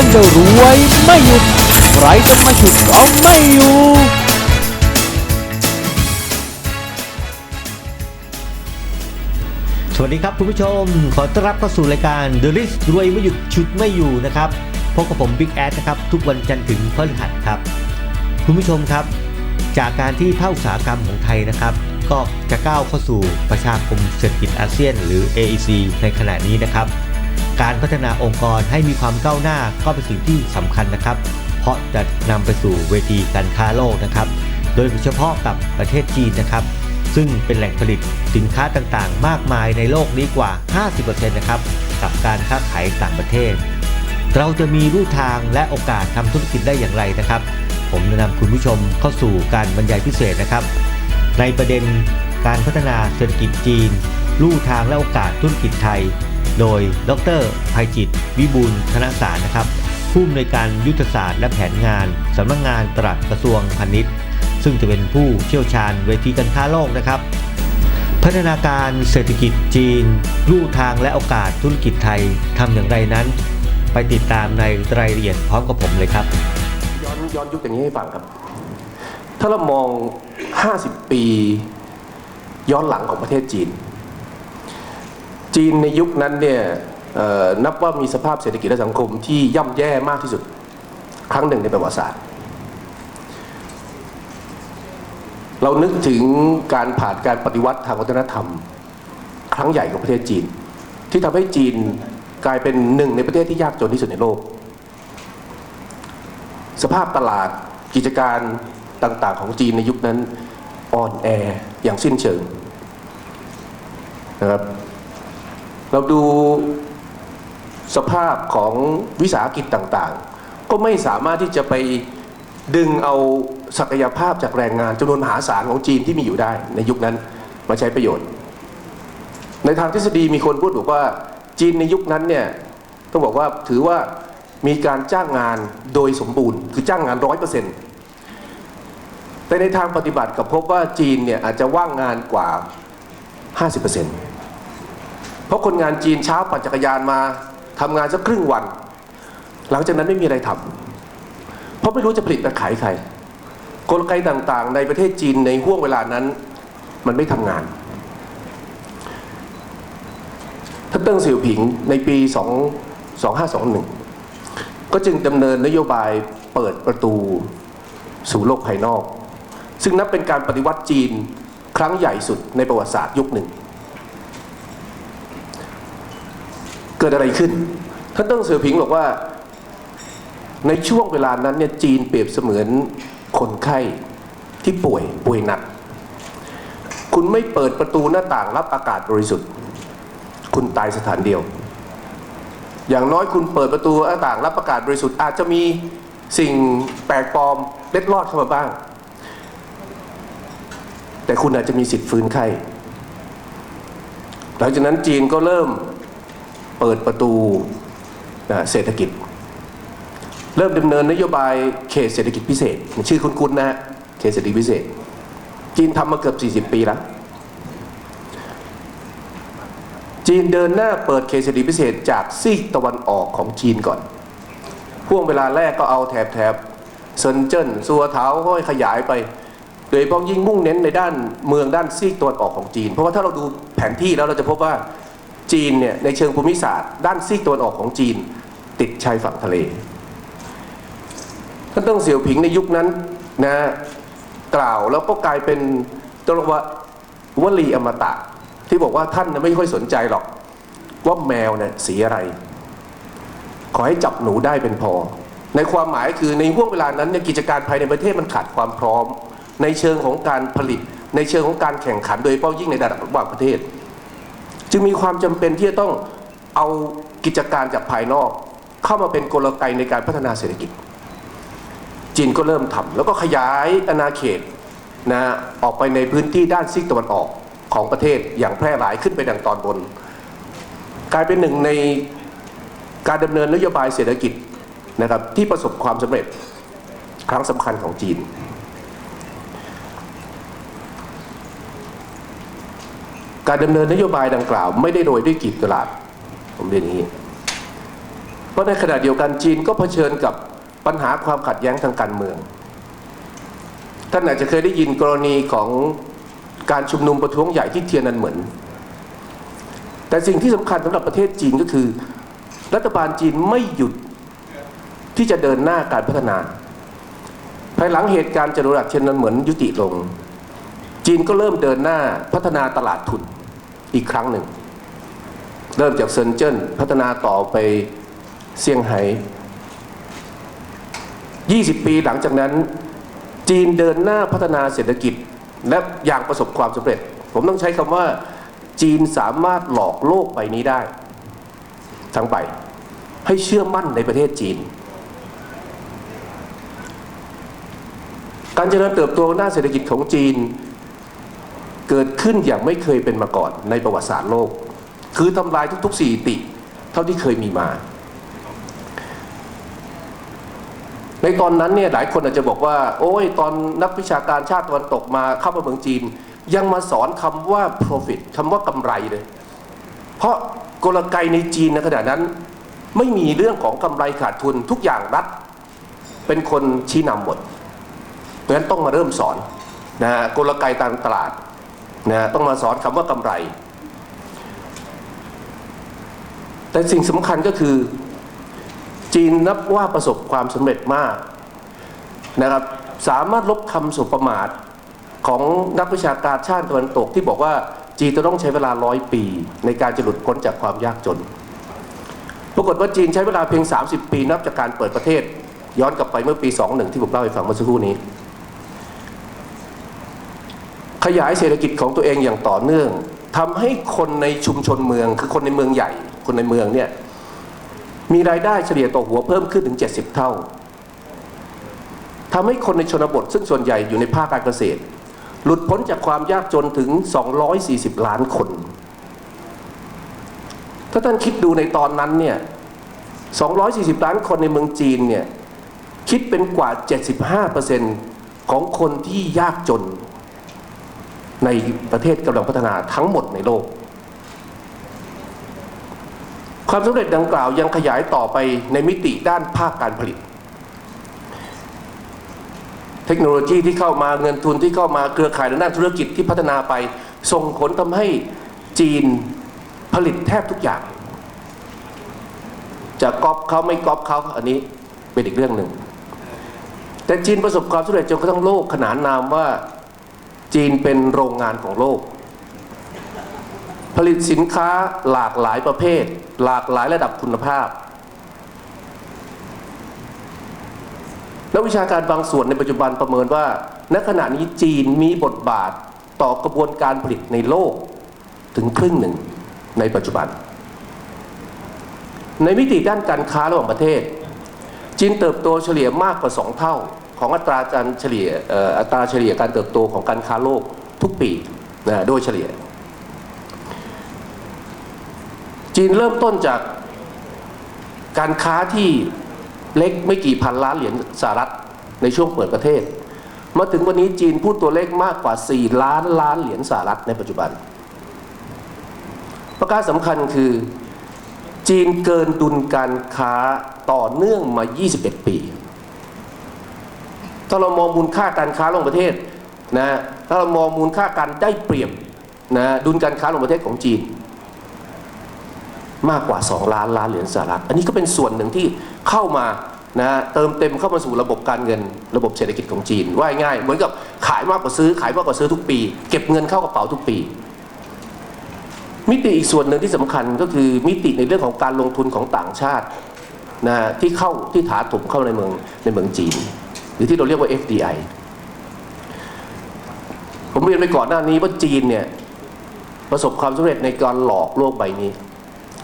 ันจะรวยไม่หยุด ใครจะมาฉุดเอาไม่อยู่ สวัสดีครับคุณผู้ชม ขอต้อนรับเข้าสู่รายการ The List รวยไม่หยุดชุดไม่อยู่นะครับพบกับผมบิ๊กแอดนะครับ ทุกวันจันทร์ถึงพฤหัสครับ คุณผู้ชมครับ จากการที่ภาคอุตสาหกรรมของไทยนะครับ ก็จะก้าวเข้าสู่ประชาคมเศรษฐกิจอาเซียน หรือ AEC ในขณะนี้นะครับ การพัฒนาองค์กรให้มีความก้าวหน้าก็เป็นสิ่งที่สำคัญนะครับ เพราะจะนำไปสู่เวทีการค้าโลกนะครับ โดยเฉพาะกับประเทศจีนนะครับ ซึ่งเป็นแหล่งผลิตสินค้าต่างๆ มากมายในโลกนี้กว่า 50%นะครับกับการค้าขายต่างประเทศ เราจะมีรูทางและโอกาสทำธุรกิจได้อย่างไรนะครับ ผมแนะนำคุณผู้ชมเข้าสู่การบรรยายพิเศษนะครับ ในประเด็นการพัฒนาเศรษฐกิจจีนลู่ทางและโอกาสธุรกิจไทย โดย ดรภัยจิต วิบูลย์ธนสารนะครับ ผู้อำนวยการยุทธศาสตร์และแผนงานสำนักงานตรัสกระทรวงพาณิชย์ ซึ่งจะเป็นผู้เชี่ยวชาญเวทีการค้าโลกนะครับ พัฒนาการเศรษฐกิจจีนลู่ทางและโอกาสธุรกิจไทยทำอย่างไรนั้น ไปติดตามในรายละเอียดพร้อมกับผมเลยครับ ย้อนย้อนยุคอย่างนี้ให้ฟังครับ ถ้าเรามอง 50 ปี ย้อนหลังของประเทศจีน จีนในยุคนั้นเนี่ยนับว่ามีสภาพเศรษฐกิจและสังคมที่ย่ำแย่มากที่สุด ครั้งหนึ่งในประวัติศาสตร์ เรานึกถึงการผ่านการปฏิวัติทางวัฒนธรรม ครั้งใหญ่ของประเทศจีน ที่ทำให้จีนกลายเป็นหนึ่งในประเทศที่ยากจนที่สุดในโลก สภาพตลาดกิจการต่าง ๆ ของจีนในยุคนั้นอ่อนแออย่างสิ้นเชิงนะครับ เราดูสภาพของวิสาหกิจต่างๆ ก็ไม่สามารถที่จะไปดึงเอาศักยภาพจากแรงงานจำนวนมหาศาลของจีนที่มีอยู่ได้ในยุคนั้นมาใช้ประโยชน์ ในทางทฤษฎีมีคนพูดบอกว่าจีนในยุคนั้นเนี่ยต้องบอกว่าถือว่ามีการจ้างงานโดยสมบูรณ์ คือจ้างงานร้อยเปอร์เซ็นต์แต่ในทางปฏิบัติกับพบว่าจีนเนี่ยอาจจะว่างงานกว่า 50%เปอร์เซ็นต์ พราะคนงานจีนเช้าปั่นจักรยานมาทำงานสักครึ่งวัน หลังจากนั้นไม่มีอะไรทำเพราะไม่รู้จะผลิตไปขายใครกลไกต่างๆ ในประเทศจีนในห่วงเวลานั้น มันไม่ทำงานท่านเติ้งเสี่ยวผิงในปี2 2521 ก็จึงดำเนินนโยบายเปิดประตูสู่โลกภายนอก ซึ่งนับเป็นการปฏิวัติจีนครั้งใหญ่สุดในประวัติศาสตร์ยุคหนึ่ง เกิดอะไรขึ้นท่านเติ้งเสี่ยวผิงบอกว่า ในช่วงเวลานั้นเนี่ยจีนเปรียบเสมือนคนไข้ที่ป่วยป่วยหนัก คุณไม่เปิดประตูหน้าต่างรับอากาศบริสุทธิ์ คุณตายสถานเดียว อย่างน้อยคุณเปิดประตูหน้าต่างรับอากาศบริสุทธิ์อาจจะมีสิ่งแปลกปลอมเล็ดลอดเข้ามาบ้าง แต่คุณอาจจะมีสิทธิ์ฟื้นไข้หลังจากนั้นจีนก็เริ่ม เปิดประตูเศรษฐกิจ เริ่มดำเนินนโยบายเขตเศรษฐกิจพิเศษ ชื่อคุ้นๆนะฮะเขตเศรษฐกิจพิเศษ จีนทำมาเกือบ 40 ปีแล้ว จีนเดินหน้าเปิดเขตเศรษฐกิจพิเศษจากซีกตะวันออกของจีนก่อนพ่วงเวลาแรกก็เอาแถบแถบเซินเจิ้นซัวเท้าค่อยขยายไป โดยเฉพาะยิ่งมุ่งเน้นในด้านเมืองด้านซีกตะวันออกของจีน เพราะว่าถ้าเราดูแผนที่แล้วเราจะพบว่า จีนเนี่ยในเชิงภูมิศาสตร์ ด้านซีกตะวันออกของจีน ติดชายฝั่งทะเลท่านต้องเสี่ยวผิงในยุคนั้นนะกล่าวแล้วก็กลายเป็นตัวว่าวลีอมตะ ที่บอกว่าท่านไม่ค่อยสนใจหรอก ว่าแมวเนี่ยสีอะไร ขอให้จับหนูได้เป็นพอ ในความหมายคือในห่วงเวลานั้นเนี่ยกิจการภายในประเทศมันขาดความพร้อม ในเชิงของการผลิต ในเชิงของการแข่งขันโดยเฉพาะยิ่งในระดับระหว่างประเทศ จึงมีความจำเป็นที่จะต้องเอากิจการจากภายนอก เข้ามาเป็นกลไกในการพัฒนาเศรษฐกิจ จีนก็เริ่มทำแล้วก็ขยายอาณาเขตนะออกไปในพื้นที่ด้านซีกตะวันออกของประเทศอย่างแพร่หลายขึ้นไปดังตอนบน กลายเป็นหนึ่งในการดำเนินนโยบายเศรษฐกิจนะครับที่ประสบความสำเร็จครั้งสำคัญของจีน การดำเนินนโยบายดังกล่าว ไม่ได้โรยด้วยกลีบกุหลาบผมเรียนอย่างนี้ เพราะในขณะเดียวกันจีนก็เผชิญกับปัญหาความขัดแย้งทางการเมือง ท่านอาจจะเคยได้ยินกรณีของการชุมนุมประท้วงใหญ่ที่เทียนนันเหมือน แต่สิ่งที่สำคัญสำหรับประเทศจีนก็คือ รัฐบาลจีนไม่หยุดที่จะเดินหน้าการพัฒนา ภายหลังเหตุการณ์จตุรัสเทียนนันเหมือนยุติลง จีนก็เริ่มเดินหน้าพัฒนาตลาดทุน อีกครั้งหนึ่ง เริ่มจากเซินเจิ้นพัฒนาต่อไปเซี่ยงไฮ้20 ปีหลังจากนั้น จีนเดินหน้าพัฒนาเศรษฐกิจ และอย่างประสบความสำเร็จ ผมต้องใช้คำว่า จีนสามารถหลอกโลกใบนี้ได้ ทั้งใบให้เชื่อมั่นในประเทศจีน การเจริญเติบโตหน้านเศรษฐกิจของจีน เกิดขึ้นอย่างไม่เคยเป็นมาก่อนในประวัติศาสตร์โลก คือทำลายทุกๆสี่ติ เท่าที่เคยมีมา ในตอนนั้นเนี่ยหลายคนอาจจะบอกว่า โอ้ยตอนนักวิชาการชาติตะวันตกมาเข้ามาเมืองจีน ยังมาสอนคำว่า profit คำว่ากำไรเลย เพราะกลไกในจีนในขณะนั้นไม่มีเรื่องของกำไรขาดทุนทุกอย่างรัฐเป็นคนชี้นำหมด เพราะฉะนั้นต้องมาเริ่มสอนนะฮะกลไกตามตลาด นะต้องมาสอนคำว่ากำไร แต่สิ่งสำคัญก็คือ จีนนับว่าประสบความสำเร็จมากนะครับสามารถลบคำสุประมาทของนักวิชาการชาติตะวันตกที่บอกว่าจีนจะต้องใช้เวลาร้อยปี ในการจะหลุดพ้นจากความยากจน ปรากฏว่าจีนใช้เวลาเพียง 30 ปีนับจากการเปิดประเทศ ย้อนกลับไปเมื่อปี 21 ที่ผมเล่าให้ฟังเมื่อสักครู่นี้ ยายเศรษฐกิจของตัวเองอย่างต่อเนื่องทำให้คนในชุมชนเมือง คือคนในเมืองใหญ่ คนในเมืองเนี่ยมีรายได้เฉลี่ยต่อหัวเพิ่มขึ้นถึง 70 เท่าทำให้คนในชนบท ซึ่งส่วนใหญ่อยู่ในภาคการเกษตร หลุดพ้นจากความยากจนถึง 240 ล้านคน ถ้าท่านคิดดูในตอนนั้นเนี่ย 240 ล้านคนในเมืองจีนเนี่ยคิดเป็นกว่า 75%ของคนที่ยากจน ในประเทศกำลังพัฒนาทั้งหมดในโลก ความสำเร็จดังกล่าวยังขยายต่อไปในมิติด้านภาคการผลิต เทคโนโลยีที่เข้ามาเงินทุนที่เข้ามาเครือข่ายทางด้านธุรกิจที่พัฒนาไป ส่งผลทำให้จีนผลิตแทบทุกอย่าง จะก๊อปเขาไม่ก๊อปเขาอันนี้เป็นอีกเรื่องหนึ่งแต่จีนประสบความสำเร็จจนกระทั่งโลกขนานนามว่า จีนเป็นโรงงานของโลก ผลิตสินค้าหลากหลายประเภท หลากหลายระดับคุณภาพนักวิชาการบางส่วนในปัจจุบันประเมินว่า ณขณะนี้จีนมีบทบาทต่อกระบวนการผลิตในโลกถึงครึ่งหนึ่งในปัจจุบัน ในมิติด้านการค้าระหว่างประเทศ จีนเติบโตเฉลี่ยมากกว่า 2 เท่า ของอัตราการเฉลี่ยอัตราเฉลี่ยการเติบโตของการค้าโลกทุกปีนะโดยเฉลี่ย จีนเริ่มต้นจากการค้าที่เล็กไม่กี่พันล้านเหรียญสหรัฐในช่วงเปิดประเทศ มาถึงวันนี้จีนพูดตัวเลขมากกว่า 4 ล้านล้านเหรียญสหรัฐในปัจจุบัน ประการสำคัญคือจีนเกินดุลการค้าต่อเนื่องมา 21 ปี ถ้าเรามองมูลค่าการค้าระหว่างประเทศนะถ้าเรามองมูลค่าการได้เปรียบนะดุลการค้าระหว่างประเทศของจีน มากกว่า 2 ล้านล้านเหรียญสหรัฐ อันนี้ก็เป็นส่วนหนึ่งที่เข้ามานะเติมเต็มเข้ามาสู่ระบบการเงิน ระบบเศรษฐกิจของจีน ว่าง่ายเหมือนกับขายมากกว่าซื้อ ขายมากกว่าซื้อทุกปี เก็บเงินเข้ากระเป๋าทุกปี มิติอีกส่วนหนึ่งที่สำคัญก็คือมิติในเรื่องของการลงทุนของต่างชาตินะที่เข้าที่ถาถมเข้าในเมืองในเมืองจีน รือที่เราเรียกว่า FDI ผมเรียนไปก่อนหน้านี้ว่าจีนเนี่ยประสบความสำเร็จในการหลอกโลกใบนี้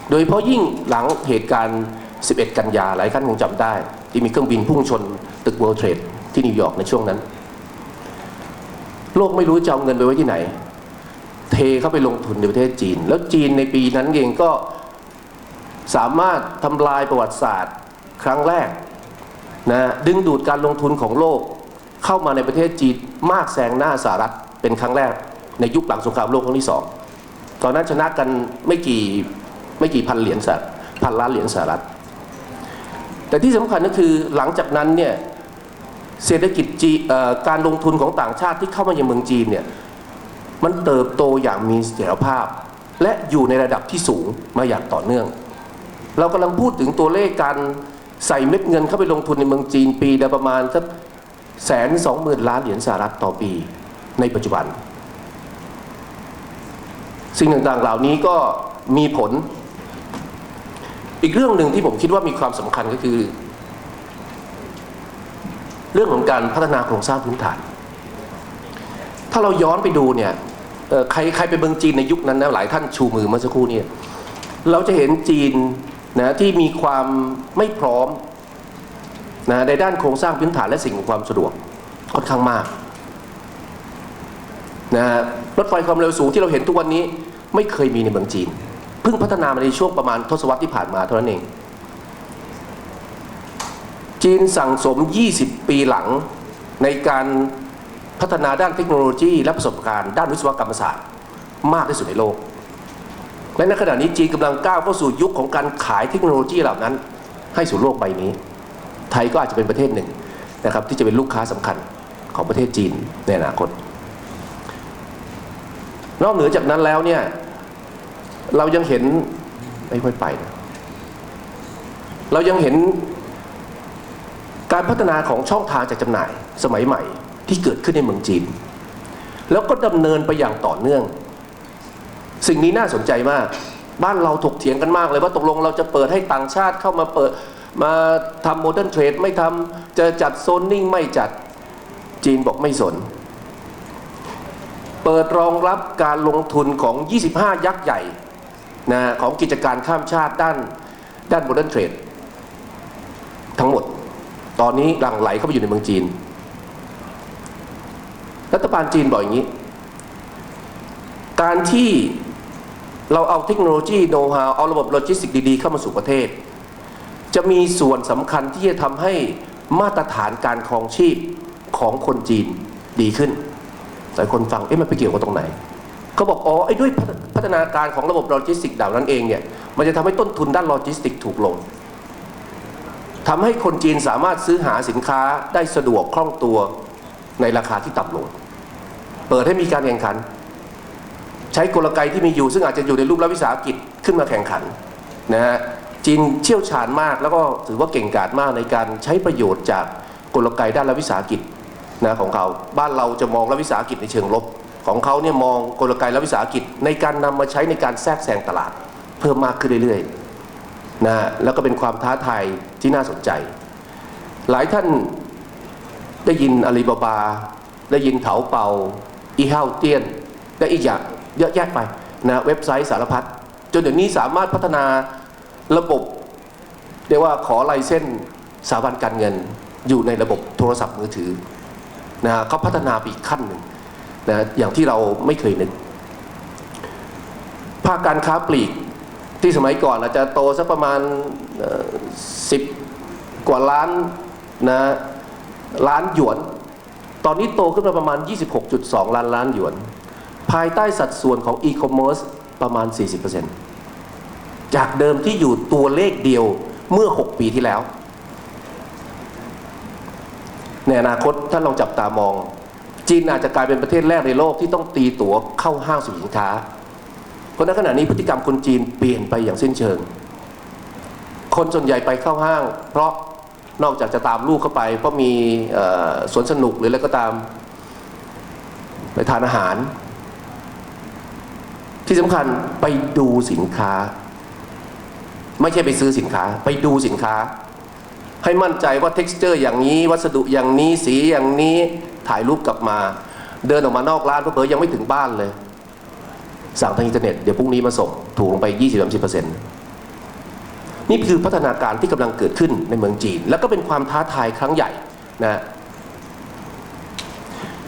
โดยเฉพาะยิ่งหลังเหตุการณ์ 11 กันยาหลายท่านคงจำได้ ที่มีเครื่องบินพุ่งชนตึก World Trade ที่นิวยอร์กในช่วงนั้น โลกไม่รู้จะเอาเงินไปไว้ที่ไหน เทเข้าไปลงทุนในประเทศจีน แล้วจีนในปีนั้นเองก็สามารถทำลายประวัติศาสตร์ครั้งแรก นะดึงดูดการลงทุนของโลก เข้ามาในประเทศจีนมากแซงหน้าสหรัฐเป็นครั้งแรก ในยุคหลังสงครามโลกครั้งที่สองตอนนั้นชนะกันไม่กี่ไม่กี่พันเหรียญสหพันล้านเหรียญสหรัฐ แต่ที่สำคัญก็คือหลังจากนั้นเนี่ยเศรษฐกิจจีการลงทุนของต่างชาติที่เข้ามายังเมืองจีนเนี่ยมันเติบโตอย่างมีเสถียรภาพ และอยู่ในระดับที่สูงมาอย่างต่อเนื่อง เรากำลังพูดถึงตัวเลขการ ใส่เม็ดเงินเข้าไปลงทุนในเมืองจีนปีละประมาณสักแสนสองหมื่นล้านเหรียญสหรัฐต่อปีในปัจจุบัน สิ่งต่างๆเหล่านี้ก็มีผล อีกเรื่องหนึ่งที่ผมคิดว่ามีความสำคัญก็คือ เรื่องของการพัฒนาโครงสร้างพื้นฐาน ถ้าเราย้อนไปดูเนี่ยใครใครไปเมืองจีนในยุคนั้นนะหลายท่านชูมือเมื่อสักครู่เนี่ยเราจะเห็นจีน นะที่มีความไม่พร้อมนะในด้านโครงสร้างพื้นฐานและสิ่งอำนวยความสะดวกค่อนข้างมากนะรถไฟความเร็วสูงที่เราเห็นทุกวันนี้ไม่เคยมีในเมืองจีน เพิ่งพัฒนามาในช่วงประมาณทศวรรษที่ผ่านมาเท่านั้นเอง จีนสั่งสม 20 ปีหลังในการพัฒนาด้านเทคโนโลยีและประสบการณ์ด้านวิศวกรรมศาสตร์ มากที่สุดในโลก และในขณะนี้จีนกำลังก้าวเข้าสู่ยุคของการขายเทคโนโลยีเหล่านั้น ให้สู่โลกใบนี้ ไทยก็อาจจะเป็นประเทศหนึ่งนะครับที่จะเป็นลูกค้าสำคัญของประเทศจีนในอนาคต นอกเหนือจากนั้นแล้วเนี่ยเรายังเห็นไม่ค่อยไปนะเรายังเห็นการพัฒนาของช่องทางจากจำหน่ายสมัยใหม่ที่เกิดขึ้นในเมืองจีน แล้วก็ดำเนินไปอย่างต่อเนื่อง สิ่งนี้น่าสนใจมาก บ้านเราถกเถียงกันมากเลยว่าตกลงเราจะเปิดให้ต่างชาติเข้ามาเปิดมาทำโมเดิร์นเทรดไม่ทำจะจัดโซนนิ่งไม่จัดจีนบอกไม่สน เปิดรองรับการลงทุนของ 25 ยักษ์ใหญ่นะของกิจการข้ามชาติด้านด้านโมเดิร์นเทรดทั้งหมด ตอนนี้หลั่งไหลเข้าไปอยู่ในเมืองจีน รัฐบาลจีนบอกอย่างนี้ การที่ เราเอาเทคโนโลยีโน้ตฮาวเอาระบบโลจิสติกดีๆ เข้ามาสู่ประเทศ จะมีส่วนสำคัญที่จะทำให้มาตรฐานการครองชีพของคนจีนดีขึ้นหลายคนฟังเอ๊ะมันไปเกี่ยวกับตรงไหนเขาบอกอ๋อไอ้ด้วยพัฒนาการของระบบโลจิสติกเหล่านั้นเองเนี่ยมันจะทำให้ต้นทุนด้านโลจิสติกถูกลงทำให้คนจีนสามารถซื้อหาสินค้าได้สะดวกคล่องตัวในราคาที่ต่ำลง เปิดให้มีการแข่งขัน ช้กลไกที่มีอยู่ ซึ่งอาจจะอยู่ในรูปรัฐวิสาหกิจขึ้นมาแข่งขันนะฮะจีนเชี่ยวชาญมากแล้วก็ถือว่าเก่งกาจมากในการใช้ประโยชน์จากกลไกด้านรัฐวิสาหกิจนะของเขาบ้านเราจะมองรัฐวิสาหกิจในเชิงลบ ของเขาเนี่ยมองกลไกรัฐวิสาหกิจในการนำมาใช้ในการแทรกแซงตลาด เพิ่มมากขึ้นเรื่อยๆนะฮะแล้วก็เป็นความท้าทายที่น่าสนใจ หลายท่านได้ยินอาลีบาบา ได้ยินเถาเปาอีเฮาเตียน และอีกอย่าง เยอะแยะไปนะเว็บไซต์สารพัดจนเดี๋ยวนี้สามารถพัฒนาระบบเรียกว่าขอไลเส้นสถาบันการเงินอยู่ในระบบโทรศัพท์มือถือนะฮะเขาพัฒนาไปอีกขั้นหนึ่งนะอย่างที่เราไม่เคยนึกภาคการค้าปลีกที่สมัยก่อนอาจจะโตสักประมาณสิบกว่าล้านนะล้านหยวน ตอนนี้โตขึ้นมาประมาณ 26.2 ล้านล้านหยวน ภายใต้สัดส่วนของอีคอมเมิร์ซประมาณ 40%จากเดิมที่อยู่ตัวเลขเดียวเมื่อ 6 ปีที่แล้ว ในอนาคตท่านลองจับตามอง จีนอาจจะกลายเป็นประเทศแรกในโลกที่ต้องตีตั๋วเข้าห้างสินค้า เพราะในขณะนี้พฤติกรรมคนจีนเปลี่ยนไปอย่างสิ้นเชิง คนส่วนใหญ่ไปเข้าห้าง เพราะนอกจากจะตามลูกเข้าไป เพราะมีสวนสนุกหรืออะไรก็ตามไปทานอาหาร ที่สำคัญไปดูสินค้า ไม่ใช่ไปซื้อสินค้า ไปดูสินค้า ให้มั่นใจว่า t e x t อร์อย่างนี้ วัสดุอย่างนี้สีอย่างนี้ถ่ายรูปกลับมา เดินออกมานอกร้านเพอๆยังไม่ถึงบ้านเลย สั่งทางอินเทอร์เน็ตเดี๋ยวพรุ่งนี้มาส่งถูกลงไป 20-30%นี่คือพัฒนาการที่กำลังเกิดขึ้นในเมืองจีน แล้วก็เป็นความท้าทายครั้งใหญ่นะ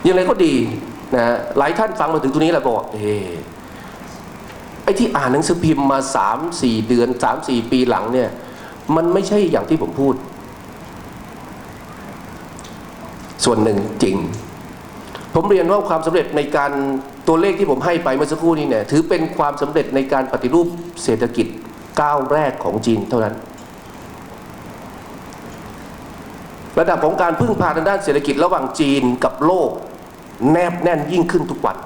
อย่างไรก็ดีนะหลายท่านฟังมาถึงตรงนี้แล้วบอกเอ อไอ้ที่อ่านหนังสือพิมพ์มา3-4เดือน3-4ปีหลังเนี่ย มันไม่ใช่อย่างที่ผมพูด ส่วนหนึ่งจริง ผมเรียนว่าความสำเร็จในการตัวเลขที่ผมให้ไปเมื่อสักครู่นี้เนี่ยถือเป็นความสำเร็จในการปฏิรูปเศรษฐกิจก้าวแรกของจีนเท่านั้น ระดับของการพึ่งพาทางด้านเศรษฐกิจระหว่างจีนกับโลก แนบแน่นยิ่งขึ้นทุกวัน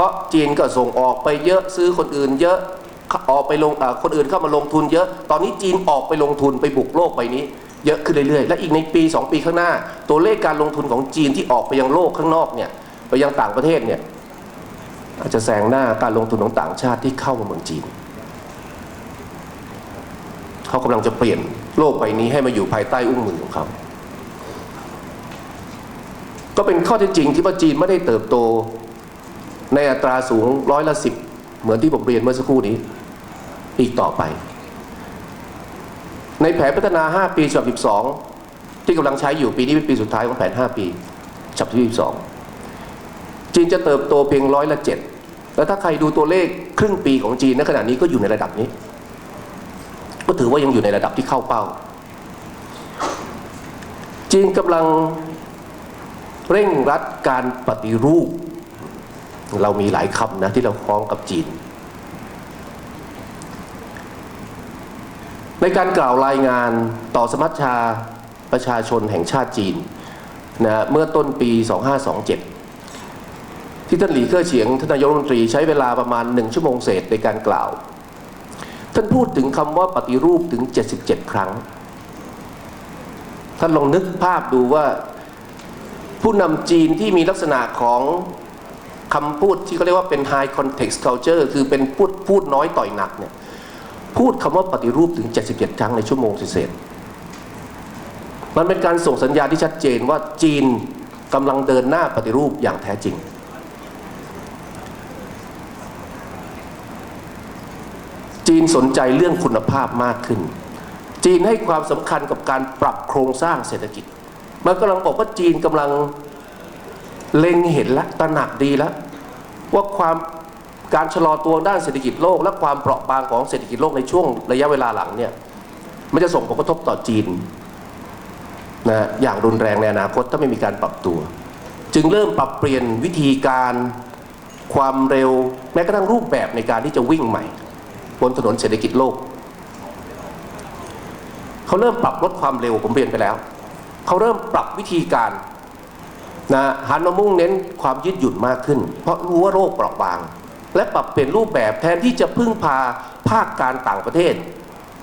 ราะจีนก็ส่งออกไปเยอะซื้อคนอื่นเยอะออกไปลงเอ่คนอื่นเข้ามาลงทุนเยอะ ตอนนี้จีนออกไปลงทุนไปบุกโลกใบนี้ เยอะขึ้นเรื่อยๆ และอีกในปี 2 ปีข้างหน้า ตัวเลขการลงทุนของจีนที่ออกไปยังโลกข้างนอกเนี่ยไปยังต่างประเทศเนี่ยอาจจะแซงหน้าการลงทุนของต่างชาติที่เข้ามาเมืองจีน เขากำลังจะเปลี่ยนโลกใบนี้ให้มาอยู่ภายใต้อุ้งมือของเขา ก็เป็นข้อเท็จจริงที่ว่าจีนไม่ได้เติบโต ในอัตราสูงร้อยละสิบเหมือนที่ผมเรียนเมื่อสักครู่นี้ อีกต่อไป ในแผนพัฒนา 5 ปีฉบับ12 ที่กำลังใช้อยู่ปีนี้เป็นปีสุดท้ายของแผน 5 ปีฉบับที่12 จีนจะเติบโตเพียงร้อยละเจ็ดแล้วถ้าใครดูตัวเลขครึ่งปีของจีนในขณะนี้ก็อยู่ในระดับนี้ ก็ถือว่ายังอยู่ในระดับที่เข้าเป้า จีนกำลังเร่งรัดการปฏิรูป เรามีหลายคำนะที่เราคล้องกับจีน ในการกล่าวรายงานต่อสมัชชาประชาชนแห่งชาติจีนนะเมื่อต้นปี 2527 ที่ท่านหลีเค่อเฉียงท่านนายกรัฐมนตรีใช้เวลาประมาณหนึ่งชั่วโมงเศษในการกล่าว ท่านพูดถึงคำว่าปฏิรูปถึง 77 ครั้ง ท่านลองนึกภาพดูว่าผู้นำจีนที่มีลักษณะของ คำพูดที่เขาเรียกว่าเป็น high context culture คือเป็นพูดพูดน้อยต่อยหนักเนี่ยพูดคำว่าปฏิรูปถึง 77 ครั้งในชั่วโมงเศษมันเป็นการส่งสัญญาณที่ชัดเจนว่าจีนกำลังเดินหน้าปฏิรูปอย่างแท้จริง จีนสนใจเรื่องคุณภาพมากขึ้น จีนให้ความสำคัญกับการปรับโครงสร้างเศรษฐกิจ มันกำลังบอกว่าจีนกำลังเล็งเห็นและตระหนักดีแล้ว ว่าความการชะลอตัวด้านเศรษฐกิจโลก และความเปราะบางของเศรษฐกิจโลกในช่วงระยะเวลาหลังเนี่ยมันจะส่งผลกระทบต่อจีนนะอย่างรุนแรงในอนาคตถ้าไม่มีการปรับตัว จึงเริ่มปรับเปลี่ยนวิธีการความเร็วแม้กระทั่งรูปแบบในการที่จะวิ่งใหม่ บนถนนเศรษฐกิจโลก เขาเริ่มปรับลดความเร็วผมเรียนไปแล้ว เขาเริ่มปรับวิธีการ นะหันมามุ่งเน้นความยืดหยุ่นมากขึ้น เพราะรู้ว่าโรคเปราะบาง และปรับเปลี่ยนรูปแบบแทนที่จะพึ่งพาภาคการต่างประเทศ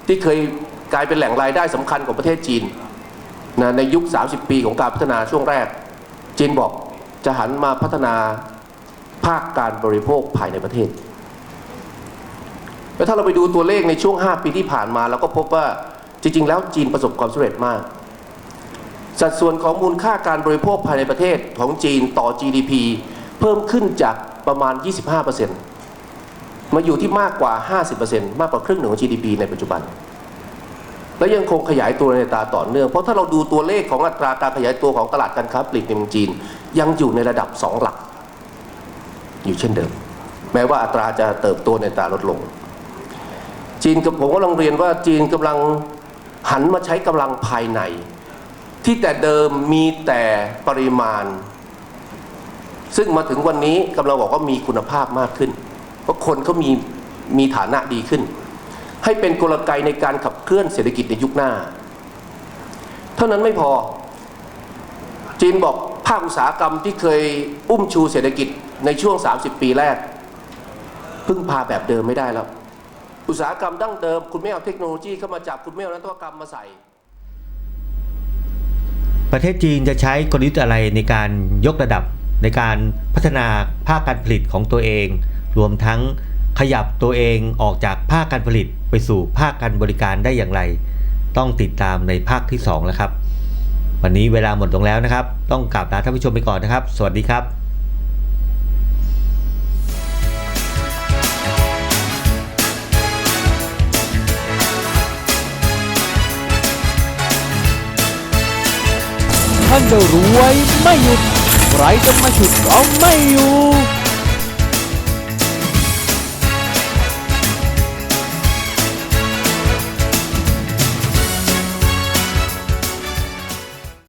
ที่เคยกลายเป็นแหล่งรายได้สำคัญของประเทศจีนนะในยุค 30 ปีของการพัฒนาช่วงแรก จีนบอกจะหันมาพัฒนาภาคการบริโภคภายในประเทศ แล้วถ้าเราไปดูตัวเลขในช่วง 5 ปีที่ผ่านมาเราก็พบว่าจริง ๆ แล้วจีนประสบความสำเร็จมาก สัดส่วนของมูลค่าการบริโภคภายในประเทศของจีนต่อ GDP เพิ่มขึ้นจากประมาณ 25%มาอยู่ที่มากกว่า 50%มากกว่าครึ่งหนึ่งของ GDP ในปัจจุบัน และยังคงขยายตัวในตาต่อเนื่อง เพราะถ้าเราดูตัวเลขของอัตราการขยายตัวของตลาดการค้าปลีกในเมืองจีน ยังอยู่ในระดับ 2 หลัก อยู่เช่นเดิม แม้ว่าอัตราจะเติบโตในตาลดลง จีนกับผมก็ลังเรียนว่าจีนกำลังหันมาใช้กำลังภายใน ที่แต่เดิมมีแต่ปริมาณ ซึ่งมาถึงวันนี้กำลังบอกว่ามีคุณภาพมากขึ้น เพราะคนเขามีมีฐานะดีขึ้น ให้เป็นกลไกในการขับเคลื่อนเศรษฐกิจในยุคหน้า เท่านั้นไม่พอ จีนบอกภาคอุตสาหกรรมที่เคยอุ้มชูเศรษฐกิจในช่วง 30 ปีแรก พึ่งพาแบบเดิมไม่ได้แล้ว อุตสาหกรรมดั้งเดิม คุณไม่เอาเทคโนโลยีเข้ามาจับคุณไม่เอานวัตกรรมมาใส่ ประเทศจีนจะใช้กลยุทธ์อะไรในการยกระดับในการพัฒนาภาคการผลิตของตัวเอง รวมทั้งขยับตัวเองออกจากภาคการผลิตไปสู่ภาคการบริการได้อย่างไร ต้องติดตามในภาคที่2แล้วครับ วันนี้เวลาหมดลงแล้วนะครับ ต้องกราบลาท่านผู้ชมไปก่อนนะครับ สวัสดีครับ ท่านจะรวยไม่หยุด ใครจะมาฉุดก็ไม่อยู่